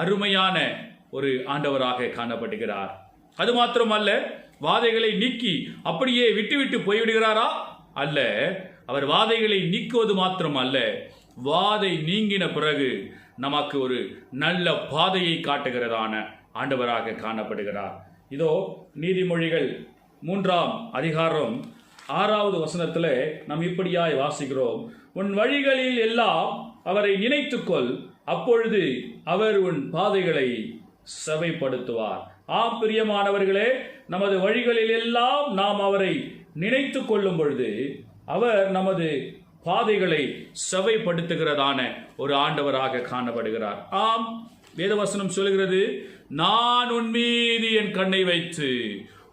அருமையான ஒரு ஆண்டவராக காணப்படுகிறார். அது மாத்திரமல்ல வாதைகளை நீக்கி அப்படியே விட்டுவிட்டு போய்விடுகிறாரா? அல்ல அவர் வாதைகளை நீக்குவது மாத்திரம் அல்ல வாதை நீங்கின பிறகு நமக்கு ஒரு நல்ல பாதையை காட்டுகிறதான ஆண்டவராக காணப்படுகிறார். இதோ நீதிமொழிகள் மூன்றாம் அதிகாரம் ஆறாவது வசனத்தில் நாம் இப்படியாய் வாசிக்கிறோம். உன் வழிகளில் எல்லாம் அவரை நினைத்துக்கொள் அப்பொழுது அவர் உன் பாதைகளை செவைப்படுத்துவார். ஆம் பிரியமானவர்களே நமது வழிகளில் எல்லாம் நாம் அவரை நினைத்து கொள்ளும் பொழுது அவர் நமது பாதைகளை செவைப்படுத்துகிறதான ஒரு ஆண்டவராக காணப்படுகிறார். ஆம் வேதவசனம் சொல்கிறது நான் உன் மீது என் கண்ணை வைத்து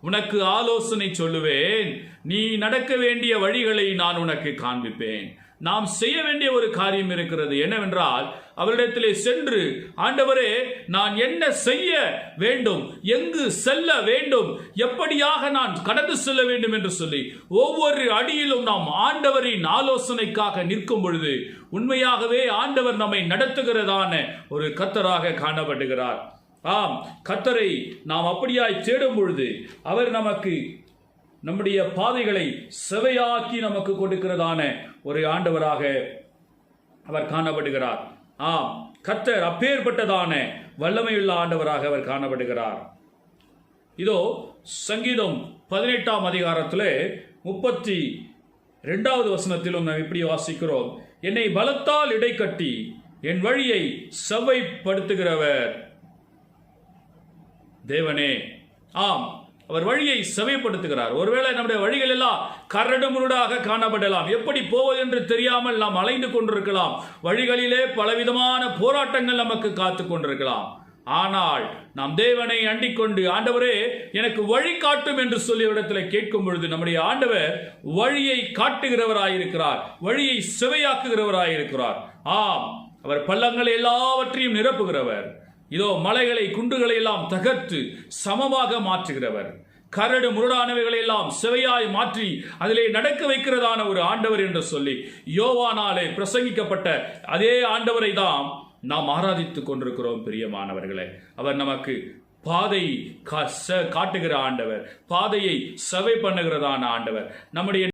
உனக்கு ஆலோசனை சொல்லுவேன். நீ நடக்க வேண்டிய வழிகளை நான் உனக்கு காண்பிப்பேன். நாம் செய்ய வேண்டிய ஒரு காரியம் இருக்கிறது என்னவென்றால் அவரிடத்திலே சென்று ஆண்டவரே நான் என்ன செய்ய வேண்டும் எங்கு செல்ல வேண்டும் எப்படியாக நான் கடந்து செல்ல வேண்டும் என்று சொல்லி ஒவ்வொரு அடியிலும் நாம் ஆண்டவரின் ஆலோசனைக்காக நிற்கும் பொழுது உண்மையாகவே ஆண்டவர் நம்மை நடத்துகிறதான ஒரு கத்தராக காணப்படுகிறார். ஆம் கத்தரை நாம் அப்படியாய் தேடும் பொழுது அவர் நமக்கு நம்முடைய பாதைகளை செவையாக்கி நமக்கு கொடுக்கிறதான ஒரு ஆண்டவராக அவர் காணப்படுகிறார். ஆம் கத்தர் அப்பேற்பட்டதான வல்லமையுள்ள ஆண்டவராக அவர் காணப்படுகிறார். இதோ சங்கீதம் பதினெட்டாம் அதிகாரத்தில் முப்பத்தி ரெண்டாவது வசனத்திலும் நாம் இப்படி வாசிக்கிறோம். என்னை பலத்தால் இடைக்கட்டி என் வழியை செவ்வைப்படுத்துகிறவர். தேவனே. ஆம் அவர் வழியை செவைப்படுத்துகிறார் ஒருவேளை நம்முடைய வழிகள் எல்லாம் கரடு காணப்படலாம். எப்படி போவது என்று தெரியாமல் நாம் அலைந்து கொண்டிருக்கலாம். வழிகளிலே பலவிதமான போராட்டங்கள் நமக்கு காத்து கொண்டிருக்கலாம். ஆனால் நாம் தேவனை அண்டிக்கொண்டு ஆண்டவரே எனக்கு வழி காட்டும் என்று சொல்லி இடத்துல கேட்கும் பொழுது நம்முடைய ஆண்டவர் வழியை காட்டுகிறவராயிருக்கிறார். வழியை செவையாக்குகிறவராயிருக்கிறார். ஆம் அவர் பள்ளங்களை எல்லாவற்றையும் நிரப்புகிறவர். இதோ மலைகளை குன்றுகளை எல்லாம் தகர்த்து சமமாக மாற்றுகிறவர். கரடு முரடானவைகளை எல்லாம் சிவையாய் மாற்றி அதிலே நடக்க வைக்கிறதான ஒரு ஆண்டவர் என்று சொல்லி யோவானாலே பிரசங்கிக்கப்பட்ட அதே ஆண்டவரை தான் நாம் ஆராதித்துக் கொண்டிருக்கிறோம் பிரியமானவர்களே. அவர் நமக்கு பாதை கா- ச- காட்டுகிற ஆண்டவர் பாதையை சவை பண்ணுகிறதான ஆண்டவர். நம்முடைய